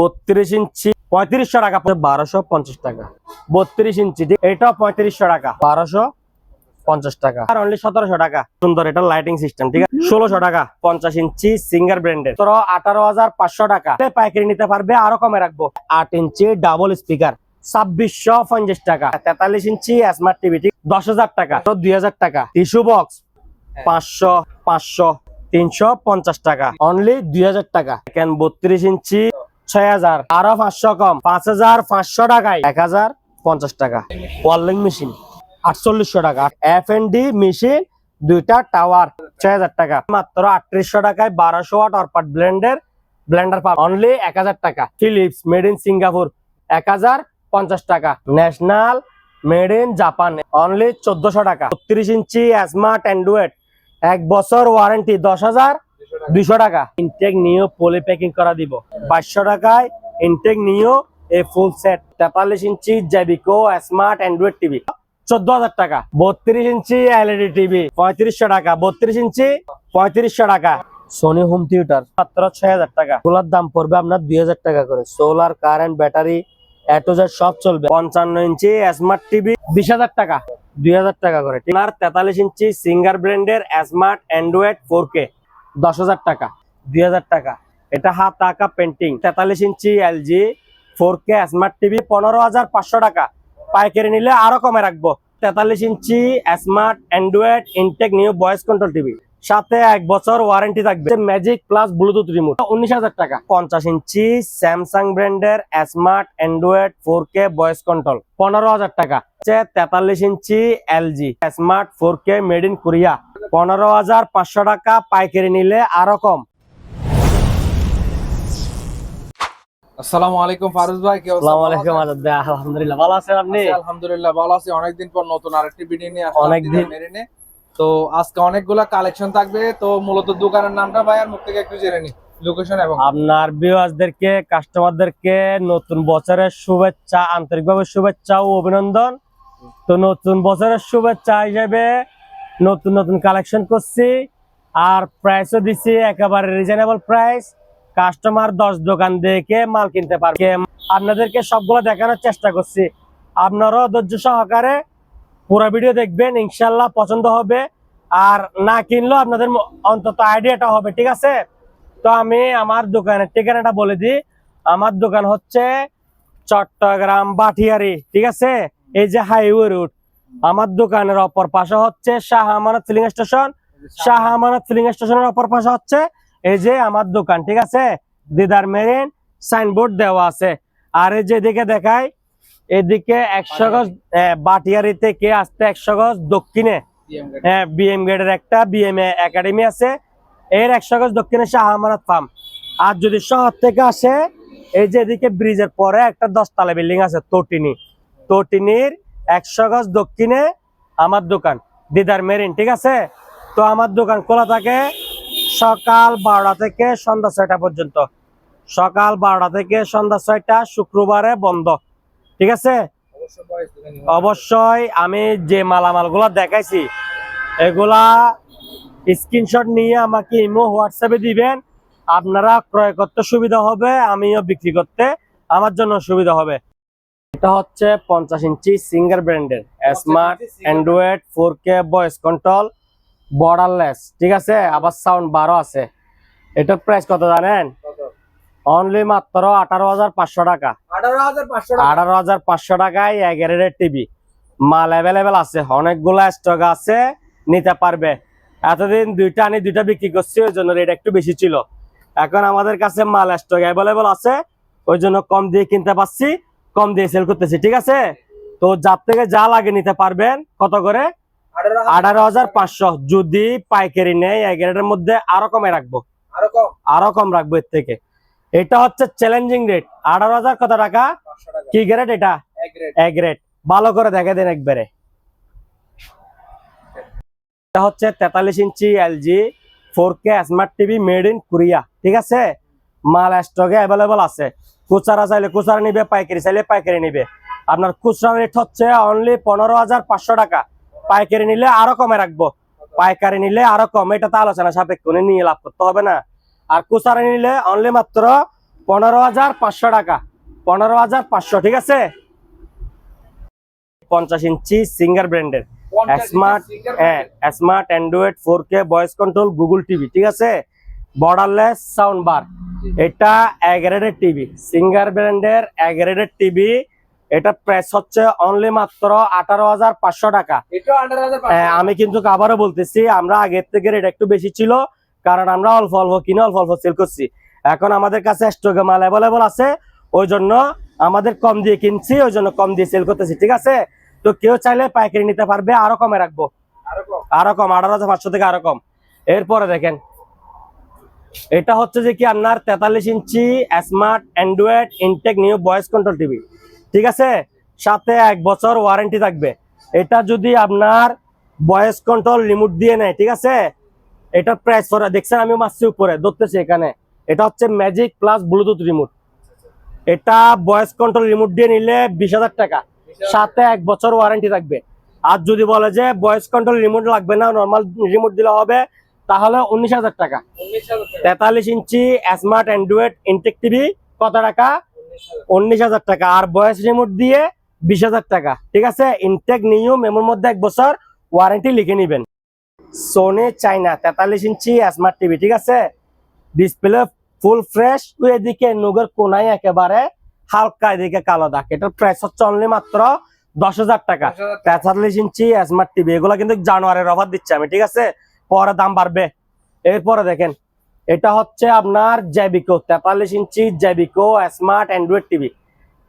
বত্রিশ ইঞ্চি, পঁয়ত্রিশশো টাকা। বারোশো পঞ্চাশ টাকা। বত্রিশ ইঞ্চি এটাও পঁয়ত্রিশশো টাকা। বারোশো পঞ্চাশ টাকা। আর অনলি সতেরোশো টাকা। সুন্দর এটা লাইটিং সিস্টেম ঠিক আছে? ষোলোশো টাকা, পঞ্চাশ ইঞ্চি সিঙ্গার ব্র্যান্ডের তোর আঠারো হাজার পাঁচশো টাকা। পাইকারি নিতে পারবে, আরও কমে রাখব। আট ইঞ্চি ডাবল স্পিকার ছাব্বিশশো পঞ্চাশ টাকা। তেতাল্লিশ ইঞ্চি স্মার্ট টিভি ঠিক? দশ হাজার টাকা। তো দুই হাজার টাকা। টিস্যু বক্স পাঁচশো পাঁচশো, তিনশো পঞ্চাশ টাকা। অনলি দুই হাজার টাকা। কেন বত্রিশ ইঞ্চি ছয় হাজার, আরও পাঁচশো কম, পাঁচ হাজার পাঁচশো টাকায়। এক হাজার পঞ্চাশ টাকা। ওয়ার্লিং মেশিন আটচল্লিশশো টাকা। এফ এন ডি মেশিন দুইটা টাওয়ার ছয় হাজার টাকা। মাত্র আটত্রিশশো টাকায় বারোশো ওয়াট অরপাট ব্লেন্ডের ব্লেন্ডার পাব অনলি এক হাজার টাকা। ফিলিপস মেড ইন সিঙ্গাপুর এক হাজার পঞ্চাশ টাকা। National made in Japan only চোদ্দশো টাকা। বত্রিশ ইঞ্চি স্মার্ট অ্যান্ড্রয়েড এক বছর ওয়ারেন্টি দশ হাজার দুইশো টাকা। ইনটেক নিও পলি প্যাকিং করা দিব। বাইশশো টাকায় ইনটেক নিও এ ফুল সেট তেতাল্লিশ ইঞ্চি জেবিকো স্মার্ট অ্যান্ড্রয়েড টিভি চোদ্দ হাজার টাকা। বত্রিশ ইঞ্চি এলইডি টিভি পঁয়ত্রিশশো টাকা। বত্রিশ ইঞ্চি পঁয়ত্রিশশো টাকা। সোনি হোম থিয়েটার মাত্র ছয় হাজার টাকা। এগুলোর দাম পড়বে আপনার দুই হাজার টাকা করে। সোলার কারেন্ট ব্যাটারি এটোজার সব চলবে। পঞ্চান্ন ইঞ্চি স্মার্ট টিভি বিশ হাজার টাকা। দুই হাজার টাকা করে। আর তেতাল্লিশ ইঞ্চি সিঙ্গার ব্র্যান্ডের স্মার্ট অ্যান্ড্রয়েড ফোর কে দশ হাজার টাকা। দুই হাজার টাকা। এটা হাত টাকা পেন্টিং তেতাল্লিশ ইঞ্চি LG four K smart TV পনেরো হাজার পাঁচশো টাকা। পাইকারি নিলে আরও কমে রাখব। তেতাল্লিশ ইঞ্চি smart Android intact new voice control TV সাথে এক বছর ওয়ারেন্টি থাকবে। ম্যাজিক প্লাস ব্লুটুথ রিমোট উনিশ হাজার টাকা। পঞ্চাশ ইঞ্চি স্যামসাং ব্র্যান্ডের smart Android four K voice control পনেরো হাজার টাকা। তেতাল্লিশ ইঞ্চি LG smart four K made in Korea পনেরো হাজার পাঁচশো টাকা পাইকারি নিলে আরও কম। আসসালামু আলাইকুম ফারুজ ভাই কি অবস্থা? আসসালামু আলাইকুম আছেন? আজাদ ভাই আলহামদুলিল্লাহ ভালো আছেন আপনি? আলহামদুলিল্লাহ ভালো আছি। অনেকদিন পর নতুন আরেকটি ভিডিও নিয়ে অনেকদিন। তো আজকে অনেকগুলা কালেকশন থাকবে। তো মূলত দোকানের নামটা ভাই, আর মুখ থেকে একটু জেনে নি। লোকেশন এবং আপনার ভিউয়ার্সদেরকে কাস্টমারদেরকে নতুন বছরের শুভেচ্ছা, আন্তরিকভাবে শুভেচ্ছা ও অভিনন্দন। তো নতুন বছরের শুভেচ্ছা হিসেবে নতুন নতুন কালেকশন করছি। আর প্রাইসও দিছি একেবারে রিজনেবল প্রাইস কাস্টমার দশ দোকান দেখে মাল কিনতে পারবে। আপনাদেরকে সবগুলো দেখানোর চেষ্টা করছি। আপনারাও ধৈর্য সহকারে পুরো ভিডিও দেখবেন, ইনশাল্লাহ পছন্দ হবে। আর না কিনলেও আপনাদের অন্তত আইডিয়াটা হবে, ঠিক আছে? তো আমি আমার দোকানের ঠিকানাটা বলে দিই। আমার দোকান হচ্ছে চট্টগ্রাম বাটিয়ারি, ঠিক আছে? এই যে হাইওয়ে রুট আমার দোকানের অপর পাশে হচ্ছে Shah Amanat filling station. Shah Amanat feeling স্টেশনের অপর পাশে হচ্ছে এই যে আমার দোকান, ঠিক আছে? দিদার মেরিন সাইনবোর্ড দেওয়া আছে। আর এই যে এদিকে দেখাই এদিকে একশো গজ বাটিয়ারি থেকে আসতে একশো গজ? দক্ষিণে। হ্যাঁ বিএম গেটের একটা বিএম একাডেমি আছে। এর একশো গজ দক্ষিণে শাহ আমানত ফার্ম। আর যদি শহর থেকে আসে এই যে এদিকে ব্রিজের পরে একটা দশতলা বিল্ডিং আছে তটিনি। তটিনির একশো গজ দক্ষিণে আমার দোকান দিদার মেরিন ঠিক আছে? তো আমার দোকান খোলা থাকে সকাল বারোটা থেকে সন্ধ্যা ছয়টা পর্যন্ত। সকাল বারোটা থেকে সন্ধ্যা ছয়টা শুক্রবারে বন্ধ। ঠিক আছে? অবশ্যই আমি যে মালামালগুলো দেখাইছি এগুলা স্ক্রিনশট নিয়ে আমাকে ইমো হোয়াটসঅ্যাপে দিবেন। আপনারা ক্রয় করতে সুবিধা হবে আমিও বিক্রি করতে আমার জন্য সুবিধা হবে। এটা হচ্ছে পঞ্চাশ ইঞ্চি সিঙ্গার ব্র্যান্ডের smart Android four K voice control borderless ঠিক আছে? আবার সাউন্ড বারো আছে। এটার প্রাইস কত জানেন? অনলি মাত্র আঠারো হাজার পাঁচশো টাকা। আঠারো হাজার পাঁচশো টাকায় এগারোর টিভি। মাল অ্যাভেলেবেল আছে অনেকগুলো স্টক আছে নিতে পারবে। এতদিন দুইটা আনি দুইটা বিক্রি করছি ওই জন্য রেট একটু বেশি ছিল। এখন আমাদের কাছে মাল স্টক অ্যাভেলেবেল আছে ওই জন্য কম দিয়ে কিনতে পারছি কম দিয়ে সেল করতেছি ঠিক আছে? তো যার থেকে যা লাগে নিতে পারবেন কত করে? আঠারো হাজার পাঁচশো। যদি পাইকারি নেয় এগারোটার মধ্যে আরও কমে রাখব। আরও কম রাখব এর থেকে। এটা হচ্ছে চ্যালেঞ্জিং রেট আঠারো হাজার কত টাকা? কি গ্রেড এটা? এক রেট ভালো করে দেখে দেন একবারে। এটা হচ্ছে তেতাল্লিশ ইঞ্চি LG four K smart TV made in Korea ঠিক আছে? মাল স্টকে অ্যাভেলেবল আছে। খুচরা চাইলে খুচরা নিবে পাইকারি চাইলে পাইকারি নিবে। আপনার খুচরা রেট হচ্ছে অনলি পনেরো হাজার পাঁচশো টাকা। পাইকারি নিলে আরও কমে রাখব। পাইকারি নিলে আরও কম। এটা তো আলোচনা সাপেক্ষ নিয়ে লাভ করতে হবে না। আর খুচরা নিলে অনলি মাত্র পনেরো হাজার পাঁচশো টাকা। পনেরো হাজার পাঁচশো ঠিক আছে? পঞ্চাশ ইঞ্চি সিঙ্গার ব্র্যান্ডের। স্মার্ট হ্যাঁ smart Android four K voice control Google TV ঠিক আছে? Borderless sound bar. এটা এগারেডের টিভি। সিঙ্গার ব্র্যান্ডের এগারেডের টিভি। এটা প্রাইস হচ্ছে অনলি মাত্র আঠারো হাজার পাঁচশো টাকা। হ্যাঁ, আমি কিন্তু আবারও বলতেছি আমরা আগের থেকে রেট একটু বেশি ছিল। কারণ আমরা অল্প অল্প কিনে অল্প অল্প সেল করছি। এখন আমাদের কাছে স্টকে মাল অ্যাভেলেবল আছে ওই জন্য আমাদের কম দিয়ে কিনছি ওই জন্য কম দিয়ে সেল করতেছি ঠিক আছে? তো কেউ চাইলে পাইকারি নিতে পারবে আরও কমে রাখব। আরও কম? আঠারো হাজার পাঁচশো থেকে আরও কম। এরপরে দেখেন এটা হচ্ছে যে কি আপনার তেতাল্লিশ ইঞ্চি smart Android intact new voice control TV ঠিক আছে? সাথে এক বছর ওয়ারেন্টি থাকবে। এটা যদি আপনার ভয়েস কন্ট্রোল রিমোট দিয়ে নেয় ঠিক আছে? এটা প্রাইস করে দেখছেন আমি মাসছি উপরে ধরতেছি এখানে। এটা হচ্ছে ম্যাজিক প্লাস ব্লুটুথ রিমোট এটা ভয়েস কন্ট্রোল রিমোট দিয়ে নিলে বিশ হাজার টাকা। সাথে এক বছর ওয়ারেন্টি থাকবে। আর যদি বলে যে ভয়েস কন্ট্রোল রিমোট লাগবে না নর্মাল রিমোট দিলে হবে তাহলে উনিশ হাজার টাকা। তেতাল্লিশ ইঞ্চি স্মার্ট অ্যান্ড্রয়েড ইনটেক টিভি কত টাকা? উনিশ হাজার টাকা। আর ভয়েস রিমোট দিয়ে বিশ হাজার টাকা। ঠিক আছে? ইনটেক নিউ মেমোর মধ্যে এক বছর ওয়ারেন্টি লিখে নিবেন। সোনি চাইনা তেতাল্লিশ ইঞ্চি স্মার্ট টিভি ঠিক আছে? ডিসপ্লে ফুল ফ্রেশ এদিকে নুগের কোনায় একেবারে হালকা এদিকে কালো দাগ। এটার প্রাইস হচ্ছে অনলি মাত্র দশ হাজার টাকা। তেতাল্লিশ ইঞ্চি স্মার্ট টিভি এগুলো কিন্তু জানুয়ারির অফার দিচ্ছে আমি ঠিক আছে? পরে দাম বাড়বে। এরপরে দেখেন এটা হচ্ছে আপনার জ্যাবিকো তেতাল্লিশ ইঞ্চি জ্যাবিকো স্মার্ট অ্যান্ড্রয়েড টিভি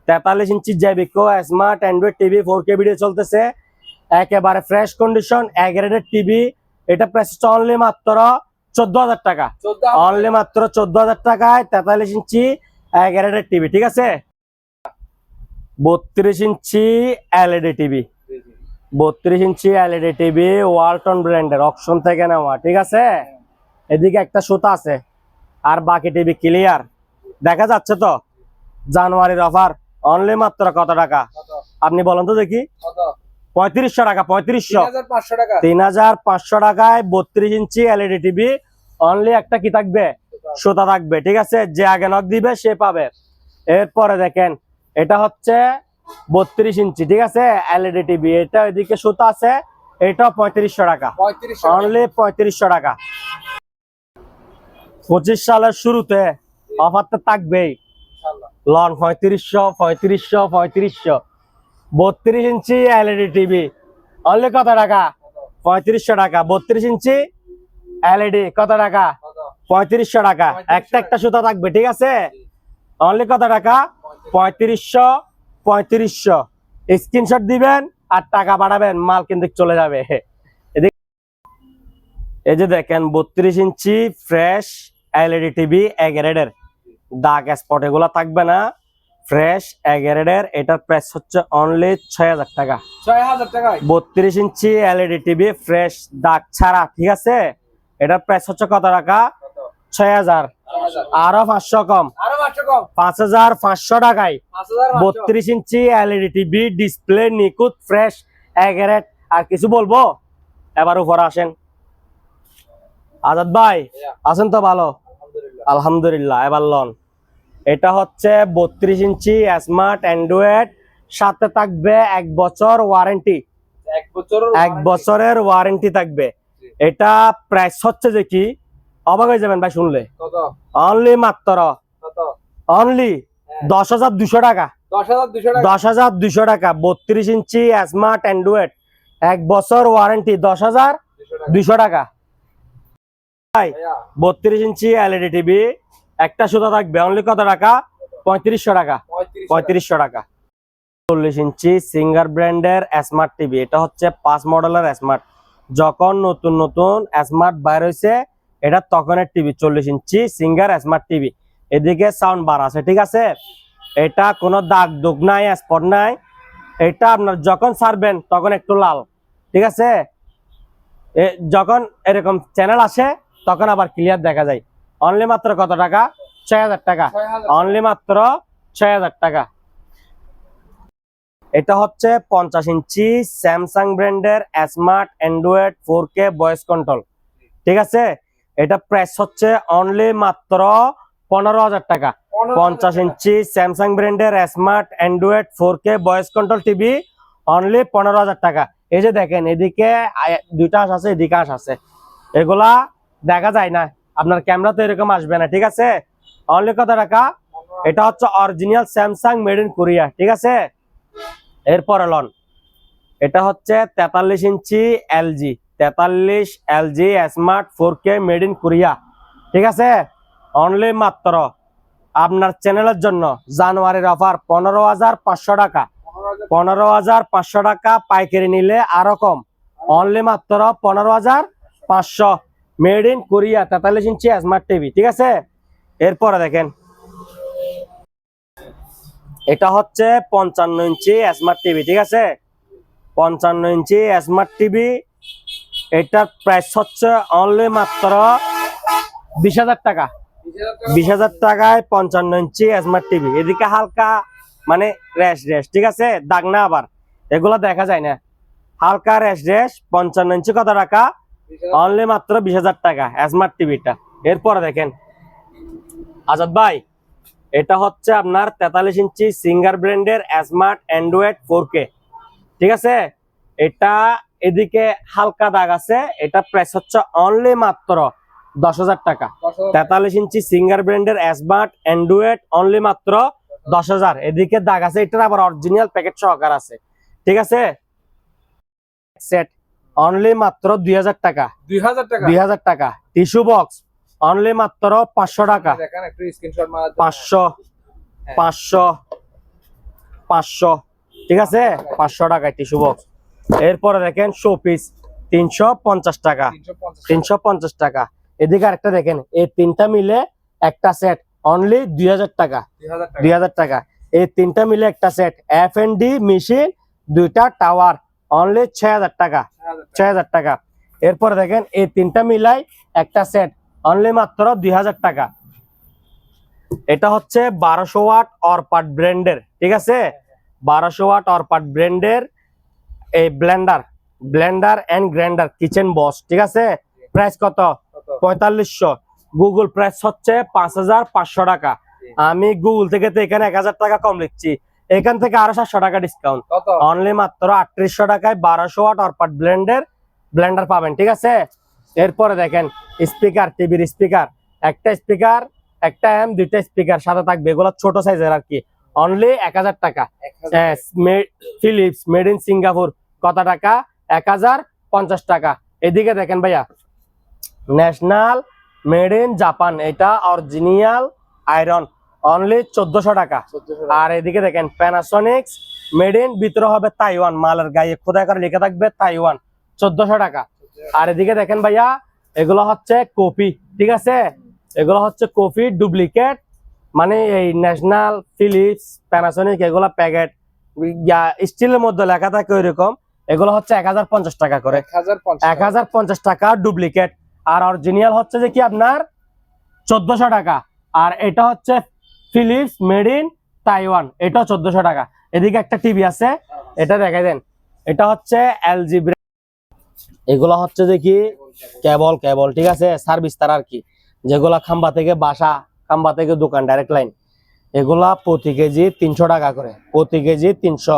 তেতাল্লিশ ইঞ্চি জ্যাবিকো smart Android TV four K video চলতেছে। একেবারে fresh condition A graded TV এটা প্রাইস অনলি মাত্র চোদ্দ হাজার টাকা অনলি মাত্র চোদ্দ হাজার টাকায় তেতাল্লিশ ইঞ্চি এগ্রেডেড টিভি ঠিক আছে? বত্রিশ ইঞ্চি এলইডি টিভি। বত্রিশ ইঞ্চি এলইডি টিভি ওয়ালটন ব্র্যান্ডের অপশন থেকে নেওয়া ঠিক আছে? এদিকে একটা সুতা আছে আর বাকি টিভি ক্লিয়ার দেখা যাচ্ছে তো? জানুয়ারির অফার অনলি মাত্র কত টাকা? আপনি বলেন তো দেখি। কত? পঁয়ত্রিশশো টাকা পঁয়ত্রিশশো। তিন হাজার পাঁচশো টাকায় বত্রিশ ইঞ্চি এলইডি টিভি অনলি একটা কি থাকবে? সুতা। থাকবে ঠিক আছে? যে আগে নক দিবে সে পাবে। এরপরে দেখেন এটা হচ্ছে বত্রিশ ইঞ্চি ঠিক আছে? এলইডি টিভি এটা এদিকে সুতা আছে এটা পঁয়ত্রিশশো টাকা। অনলি পঁয়ত্রিশশো টাকা। পঁচিশ সালের শুরুতে অফারটা থাকবেই। লন পঁয়ত্রিশশো পঁয়ত্রিশশো পঁয়ত্রিশশো। বত্রিশ ইঞ্চি এলইডি টিভি। অনলি কত টাকা? পঁয়ত্রিশশো টাকা। বত্রিশ ইঞ্চি এলইডি কত টাকা? পঁয়ত্রিশশো টাকা। একটা একটা সুতা থাকবে, ঠিক আছে? অনলি কত টাকা? পঁয়ত্রিশশো পঁয়ত্রিশশো। স্ক্রিনশট দিবেন আর টাকা বাড়াবেন মাল কিন্তু চলে যাবে। এই যে দেখেন, বত্রিশ ইঞ্চি ফ্রেশ এলইডি টিভি এগারেডের দাগ স্পট এগুলো থাকবে না। ফ্রেশ এগারেডের এটার প্রাইস হচ্ছে অনলি ছয় হাজার টাকা। ছয় হাজার টাকায়? বত্রিশ ইঞ্চি এলইডি টিভি ফ্রেশ দাগ ছাড়া ঠিক আছে? এটার প্রাইস হচ্ছে কত টাকা? ছয় হাজার। আরও পাঁচশো কম। পাঁচ হাজার পাঁচশো টাকায়। বত্রিশ ইঞ্চি এলইডি টিভি ডিসপ্লে নিকুত ফ্রেশ এগারেট আর কিছু বলব? এবার উপরে আসেন। আজাদ ভাই আছেন তো ভালো। আলহামদুলিল্লাহ এবার লন। এটা হচ্ছে বত্রিশ ইঞ্চি স্মার্ট অ্যান্ড্রয়েড সাথে থাকবে এক বছর ওয়ারেন্টি এক বছরের এক বছরের ওয়ারেন্টি থাকবে। এটা প্রাইস হচ্ছে যে কি? অবাক হয়ে যাবেন ভাই শুনলে। অনলি মাত্র। অনলি হ্যাঁ। দশ হাজার দুশো টাকা। দশ হাজার দুশো টাকা। বত্রিশ ইঞ্চি স্মার্ট অ্যান্ড্রয়েড এক বছর ওয়ারেন্টি দশ হাজার দুশো টাকা। বত্রিশ ইঞ্চি এলইডি টিভি একটা সুতা থাকবে অনলি কত টাকা? পঁয়ত্রিশশো টাকা। পঁয়ত্রিশশো টাকা। চল্লিশ ইঞ্চি সিঙ্গার ব্র্যান্ডের স্মার্ট টিভি এটা হচ্ছে পাঁচ মডেলের স্মার্ট যখন নতুন নতুন স্মার্ট বাইর হয়েছে এটা তখনের টিভি চল্লিশ ইঞ্চি সিঙ্গার স্মার্ট টিভি এদিকে সাউন্ড বার আছে ঠিক আছে? এটা কোনো দাগ দুগ নাই স্পট নাই। এটা আপনার যখন সারবেন তখন একটু লাল ঠিক আছে? যখন এরকম চ্যানেল আসে তখন আবার ক্লিয়ার দেখা যায়। অনলি মাত্র কত টাকা? ছয় হাজার টাকা। অনলি মাত্র ছয় হাজার টাকা। এটা হচ্ছে পঞ্চাশ ইঞ্চি স্যামসাং ব্র্যান্ডের smart Android four K voice control ঠিক আছে? এটা প্রাইস হচ্ছে অনলি মাত্র পনেরো হাজার টাকা। পঞ্চাশ ইঞ্চি স্যামসাং ব্র্যান্ডের smart Android four K voice control TV only পনেরো হাজার টাকা। এই যে দেখেন এদিকে দুইটা আশ আছে এদিকে আশ আছে। এগুলা দেখা যায় না। আপনার ক্যামেরা তো এরকম আসবে না, ঠিক আছে? অনলি কত টাকা এটা হচ্ছে original Samsung made in Korea ঠিক আছে? এরপরে লন, এটা হচ্ছে তেতাল্লিশ ইঞ্চি এলজি তেতাল্লিশ LG smart four K made in Korea ঠিক আছে? অনলি মাত্র আপনার চ্যানেলের জন্য জানুয়ারির অফার পনেরো হাজার পাঁচশো টাকা। পনেরো হাজার পাঁচশো টাকা পাইকারি নিলে আরও কম। অনলি মাত্র পনেরো হাজার পাঁচশো। মেড ইন কোরিয়া, তেতাল্লিশ ইঞ্চি স্মার্ট টিভি ঠিক আছে? এরপরে দেখেন। এটা হচ্ছে পঞ্চান্ন ইঞ্চি স্মার্ট টিভি ঠিক আছে? পঞ্চান্ন ইঞ্চি স্মার্ট টিভি এটার প্রাইস হচ্ছে অনলি মাত্র বিশ হাজার টাকা। বিশ হাজার টাকায় পঞ্চান্ন ইঞ্চি স্মার্ট টিভি এদিকে হালকা মানে র্যাশ র্যাশ ঠিক আছে? দাগ না আবার। এগুলো দেখা যায় না। হালকা র্যাশ র্যাশ পঞ্চান্ন ইঞ্চি কত টাকা? অনলি মাত্র বিশ হাজার টাকা স্মার্ট টিভিটা এরপরে দেখেন আজাদ ভাই এটা হচ্ছে আপনার তেতাল্লিশ ইঞ্চি সিঙ্গার ব্র্যান্ডের স্মার্ট অ্যান্ড্রয়েড ফোর কে ঠিক আছে? এটা এদিকে হালকা দাগ আছে এটা প্রাইস হচ্ছে অনলি মাত্র দশ হাজার টাকা। তেতাল্লিশ ইঞ্চি সিঙ্গার ব্র্যান্ডের স্মার্ট অ্যান্ড্রয়েড অনলি মাত্র দশ হাজার। এদিকে দাগ আছে এটার আবার অরিজিনাল প্যাকেট সহকার আছে। ঠিক আছে? সেট অনলি মাত্র দুই হাজার টাকা। দুই হাজার টাকা? দুই হাজার টাকা। টিস্যু বক্স অনলি মাত্র পাঁচশো টাকা। স্ক্রিনশট মারা পাঁচশো পাঁচশো পাঁচশো। ঠিক আছে? পাঁচশো টাকায় টিস্যু বক্স এরপরে দেখেন শো পিস তিনশো পঞ্চাশ টাকা। তিনশো পঞ্চাশ টাকা। এদিকে আরেকটা দেখেন এই তিনটা মিলে একটা সেট অনলি দুই হাজার টাকা। দুই হাজার টাকা। দুই হাজার টাকা। এই তিনটা মিলে একটা set F N D machine দুইটা টাওয়ার অনলি ছয় হাজার টাকা। ছয় হাজার টাকা। এরপর দেখেন এই তিনটা মিলাই একটা সেট অনলি মাত্র দুই হাজার টাকা। এটা হচ্ছে বারোশো ওয়াট অরপাট ব্র্যান্ডের ঠিক আছে? বারোশো ওয়াট অরপাট ব্র্যান্ডের এই blender blender and grinder kitchen boss ঠিক আছে? প্রাইস কত? কত? পঁয়তাল্লিশশো। গুগল প্রাইস হচ্ছে পাঁচ হাজার পাঁচশো টাকা। আমি গুগল থেকে তো এখানে এক হাজার টাকা কম লিখছি। এখান থেকে আরও সাতশো টাকা ডিসকাউন্ট অনলি মাত্র আটত্রিশশো টাকায় বারোশো ওয়াট অরপাট ব্লেন্ডের ব্লেন্ডার পাবেন ঠিক আছে? এরপরে দেখেন স্পিকার টিভির স্পিকার একটা স্পিকার একটা এম দুইটা স্পিকার সাথে থাকবে। এগুলো ছোট সাইজের আর কি। অনলি এক হাজার টাকা। ফিলিপস মেড ইন সিঙ্গাপুর কত টাকা? এক হাজার পঞ্চাশ টাকা। এদিকে দেখেন ভাইয়া ন্যাশনাল মেড ইন জাপান এটা অরিজিনিয়াল আয়রন অনলি চোদ্দশো টাকা। আর এদিকে দেখেন প্যানাসোনিক্স মেড ইন ভিতরে হবে তাইওয়ান মালের গায়ে খোদাই করে লিখে থাকবে তাইওয়ান চোদ্দশো টাকা। আর এদিকে দেখেন ভাইয়া এগুলো হচ্ছে কপি ঠিক আছে? এগুলো হচ্ছে কপি ডুপ্লিকেট মানে এই ন্যাশনাল ফিলিপস প্যানাসোনিক এগুলো প্যাকেট স্টিলের মধ্যে লেখা থাকে ওইরকম। এগুলো হচ্ছে এক হাজার পঞ্চাশ টাকা করে। এক হাজার পঞ্চাশ টাকা। ডুপ্লিকেট আর অরিজিনাল হচ্ছে যে কি আপনার? চোদ্দশো টাকা। আর এটা হচ্ছে ফিলিপস মেড ইন তাইওয়ান এটাও চোদ্দশো টাকা। এদিকে একটা টিভি আছে, এটা দেখাই দেন। এটা হচ্ছে এলজি এগুলো হচ্ছে যে কি? কেবল কেবল, ঠিক আছে? সার্ভিস তার আর কি। যেগুলা খাম্বা থেকে বাসা, খাম্বা থেকে দোকান, ডাইরেক্ট লাইন। এগুলা প্রতি কেজি তিনশো টাকা করে। প্রতি কেজি তিনশো।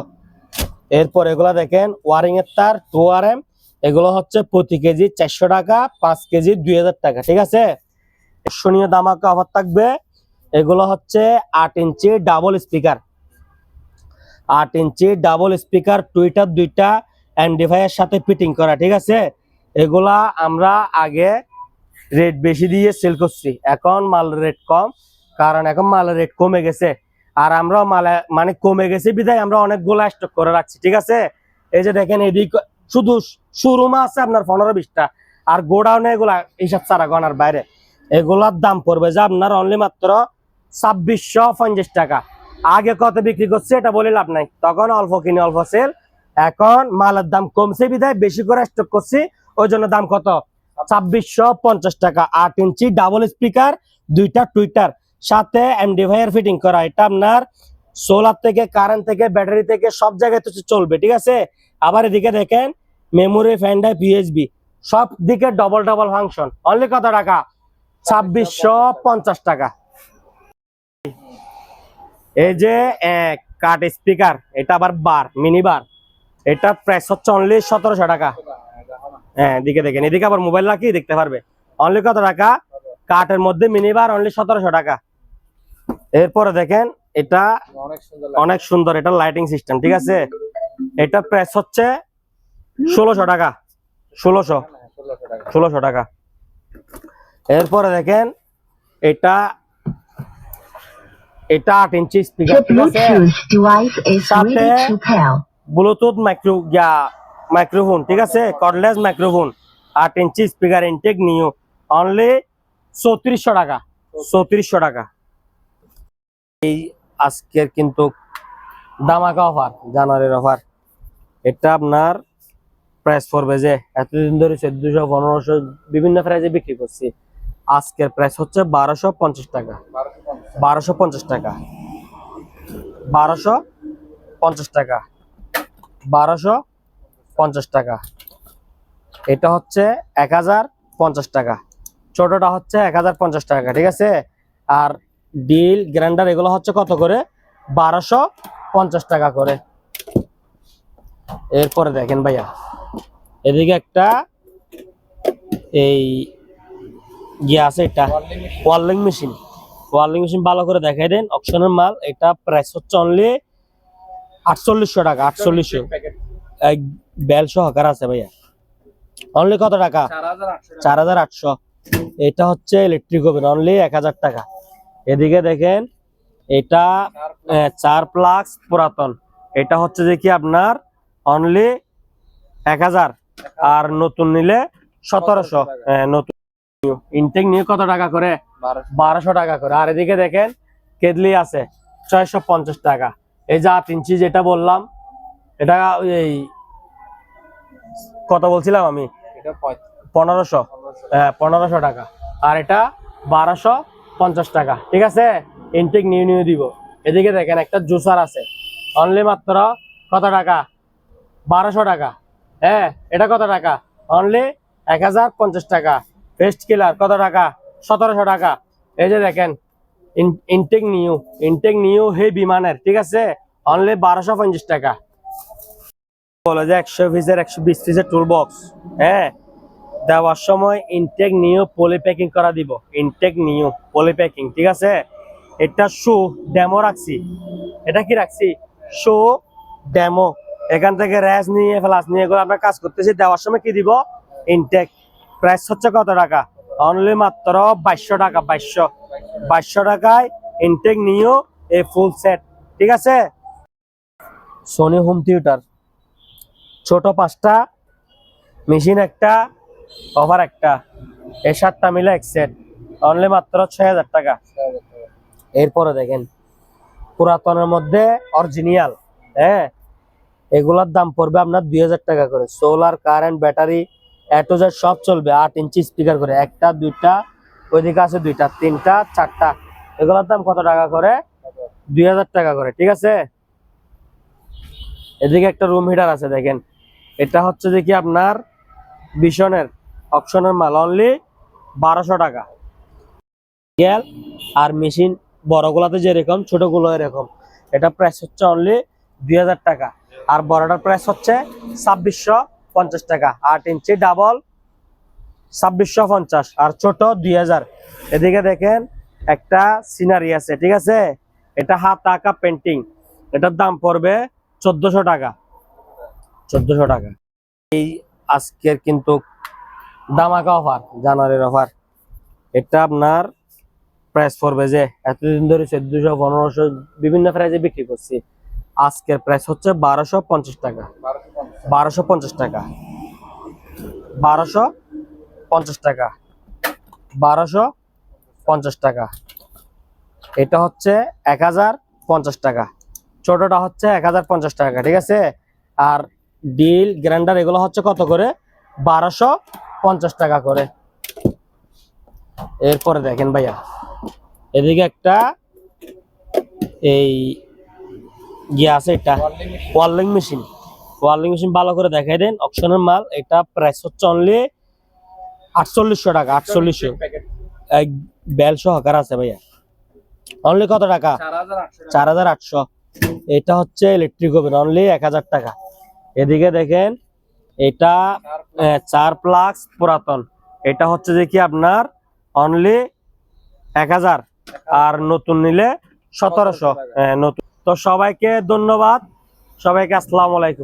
এরপর এগুলা দেখেন ওয়ারিং এর তার, টু আর এম এগুলো হচ্ছে প্রতি কেজি চারশো টাকা, পাঁচ কেজি দুই হাজার টাকা, ঠিক আছে? শনীয় দামাকা অফার থাকবে। এগুলো হচ্ছে আট ইঞ্চি ডাবল স্পিকার আট ইঞ্চি ডাবল স্পিকার টুইটার দুইটা অ্যান্ডিফাইয়ের সাথে ফিটিং করা, ঠিক আছে? এগুলা আমরা আগে রেট বেশি দিয়ে সেল করছি। এখন মাল রেট কম, কারণ এখন মালের রেট কমে গেছে। আর আমরা মালে মানে কমে গেছে বিধায় আমরা অনেকগুলা স্টক করে রাখছি, ঠিক আছে? এই যে দেখেন এদিক, শুধু শোরুমে আছে আপনার পনেরো বিশটা, আর গোডাউনে এগুলা হিসাব ছাড়া গনার বাইরে। এগুলার দাম পড়বে যে আপনার অনলি মাত্র ছাব্বিশশো পঞ্চাশ টাকা। আগে কত বিক্রি করছে এটা বলে লাভ নাই। তখন অল্প কিনে অল্প সেল এখন মালের দাম কমছে বিধায়, বেশি করে স্টক করছি। ওই জন্য দাম কত? ছাব্বিশশো পঞ্চাশ টাকা। আট ইঞ্চি ডাবল স্পিকার দুইটা টুইটার সাথে এমডিভাইয়ার ফিটিং করা। এটা আপনার সোলার থেকে কারেন্ট থেকে ব্যাটারি থেকে, সব জায়গায় তো চলবে, ঠিক আছে? আবার এদিকে দেখেন মেমোরি ফ্যান ড্রাইভ ইউএসবি সব দিকে ডবল ডবল ফাংশন অনলি কত টাকা? ছাব্বিশশো পঞ্চাশ টাকা। এই যে কাট স্পিকার এটা আবার বার মিনি বার এটা প্রাইস হচ্ছে অনলি সতেরোশো টাকা। হ্যাঁ এদিকে দেখেন এদিকে আবার মোবাইল রাখি দেখতে পারবে। অনলি কত টাকা? কাঠের মধ্যে মিনি বার অনলি সতেরোশো টাকা। এরপরে দেখেন এটা অনেক সুন্দর এটা লাইটিং সিস্টেম ঠিক আছে? এটা প্রাইস হচ্ছে ষোলোশো টাকা। ষোলোশো। ষোলোশো ষোলোশো টাকা। এরপরে দেখেন এটা এটা আট ইঞ্চি স্পিকার. ব্লুটুথ মাইক্রো ইয়া মাইক্রোফোন ঠিক আছে? কর্ডলেস মাইক্রোফোন আট ইঞ্চি স্পিকার ইনটেক নিউ অনলি চৌত্রিশশো টাকা চৌত্রিশশো টাকা। এই আজকের কিন্তু দামাকা অফার জানুয়ারির অফার এটা আপনার প্রাইস পড়বে যে এতদিন ধরে চোদ্দশো পনেরোশো বিভিন্ন প্রাইসে বিক্রি করছি। আজকের প্রাইস হচ্ছে বারোশো পঞ্চাশ টাকা। বারোশো পঞ্চাশ টাকা। বারোশো পঞ্চাশ টাকা। বারোশো পঞ্চাশ টাকা। এটা হচ্ছে এক হাজার পঞ্চাশ টাকা। ছোটটা হচ্ছে এক হাজার পঞ্চাশ টাকা, ঠিক আছে? আর ডিল, গ্রাইন্ডার, এগুলো হচ্ছে কত করে? বারোশো পঞ্চাশ টাকা করে। এরপরে দেখেন ভাইয়া। এদিকে একটা এই ইয়ে আছে এটা। ওয়ার্লিং মেশিন। ওয়ার্লিং মেশিন ভালো করে দেখাই দেন। অপশনের মাল এটা প্রাইস হচ্ছে অনলি আটচল্লিশশো টাকা আটচল্লিশশো। এক বেল সহকার আছে ভাইয়া। অনলি কত টাকা? চার হাজার আটশো। এটা হচ্ছে ইলেকট্রিক ওভেন অনলি এক হাজার টাকা। এদিকে দেখেন এটা চার প্লাক্স পুরাতন। এটা হচ্ছে যে কি আপনার? অনলি এক হাজার। আর নতুন নিলে সতেরোশো। নতুন। ইনটেক নিয়ে কত টাকা করে? বারোশো। টাকা করে। আর এদিকে দেখেন কেদলি আছে ছয়শো পঞ্চাশ টাকা। এই যে আট ইঞ্চি যেটা বললাম এটা এই কত বলছিলাম আমি? পনেরোশো। হ্যাঁ পনেরোশো টাকা। আর এটা বারোশো পঞ্চাশ টাকা। ঠিক আছে? ইনটেক নিউ নিউ দিব। এদিকে দেখেন একটা জুসার আছে। অনলি মাত্র কত টাকা? বারোশো টাকা। হ্যাঁ এটা কত টাকা? অনলি এক হাজার পঞ্চাশ টাকা। ফেস্ট কিলার কত টাকা? সতেরোশো টাকা। এই যে দেখেন ইনটেক নিউ ইনটেক নিউ হে বিমানের, ঠিক আছে? অনলি বারোশো পঞ্চাশ টাকা। বলে যে একশো পিসের, একশো বিশ পিসের টুল বক্স হ্যাঁ? দেওয়ার সময় ইনটেক নিউ পলি প্যাকিং করা দিব। ইনটেক নিউ পলি প্যাকিং ঠিক আছে? এটা শো ডেমো রাখছি। এটা কি রাখছি? শো ডেমো এখান থেকে র্যাস নিয়ে ফ্লাস নিয়ে আমরা কাজ করতেছি। দেওয়ার সময় কি দিব? ইনটেক প্রাইস হচ্ছে কত টাকা? অনলি মাত্র বাইশশো টাকা, বাইশশো। বাইশশো টাকায় ইনটেক নিউ এই ফুল সেট ঠিক আছে? সোনি হোম থিয়েটার ছোট পাঁচটা মেশিন একটা কভার একটা এই সাতটা মিলে এক সেট অনলি মাত্র ছয় হাজার টাকা। এরপরে দেখেন, পুরাতনের মধ্যে অরিজিনিয়াল হ্যাঁ? এগুলার দাম পড়বে আপনার দুই হাজার টাকা করে। সোলার কারেন্ট ব্যাটারি এটোজার সব চলবে আট ইঞ্চি স্পিকার করে, একটা, দুইটা, ওইদিকে আছে দুইটা, তিনটা, চারটা। এগুলোর দাম কত টাকা করে? দুই হাজার টাকা করে, ঠিক আছে? এদিকে একটা রুম হিটার আছে, দেখেন। এটা হচ্ছে যে কি আপনার বিশনের অপশনের মাল অনলি বারোশো টাকা। গেল আর মেশিন বড়গুলাতে যেরকম, ছোটগুলো এরকম। এটা প্রাইস হচ্ছে অনলি দুই হাজার টাকা। আর বড়টার প্রাইস হচ্ছে ছাব্বিশশো পঞ্চাশ টাকা, আট ইঞ্চি ডাবল ছাব্বিশশো পঞ্চাশ আর ছোট দুই হাজার। এদিকে দেখেন একটা সিনারি আছে, ঠিক আছে? এটা হাত আঁকা পেন্টিং এটার দাম পড়বে চোদ্দশো টাকা। চোদ্দশো টাকা। এই আজকের কিন্তু দামাকা অফার জানুয়ারির অফার এটা আপনার প্রাইস পড়বে যে এতদিন ধরে চোদ্দশো, পনেরোশো বিভিন্ন প্রাইসে বিক্রি করছি। আজকের প্রাইস হচ্ছে বারোশো পঞ্চাশ টাকা। বারোশো পঞ্চাশ টাকা। বারোশো পঞ্চাশ টাকা। বারোশো পঞ্চাশ টাকা। এটা হচ্ছে এক হাজার পঞ্চাশ টাকা। ছোটটা হচ্ছে এক হাজার পঞ্চাশ টাকা, ঠিক আছে? আর ডিল, গ্রাইন্ডার, এগুলো হচ্ছে কত করে? বারোশো পঞ্চাশ টাকা করে। এরপরে দেখেন ভাইয়া, এদিকে একটা এই ইয়ে আছে এটা ওয়ার্লিং মেশিন। ওয়ার্লিং মেশিন ভালো করে দেখাই দেন। অপশনের মাল এটা প্রাইস হচ্ছে অনলি আটচল্লিশশো টাকা আটচল্লিশশো। এক বেল সহকার আছে ভাইয়া। অনলি কত টাকা? চার হাজার আটশো। এটা হচ্ছে ইলেকট্রিক ওভেন অনলি এক হাজার টাকা। এদিকে দেখেন এটা চার প্লাক্স পুরাতন। এটা হচ্ছে যে কি আপনার অনলি এক হাজার। আর নতুন নিলে সতেরোশো। নতুন। তো সবাইকে ধন্যবাদ। সবাইকে আসসালামু আলাইকুম।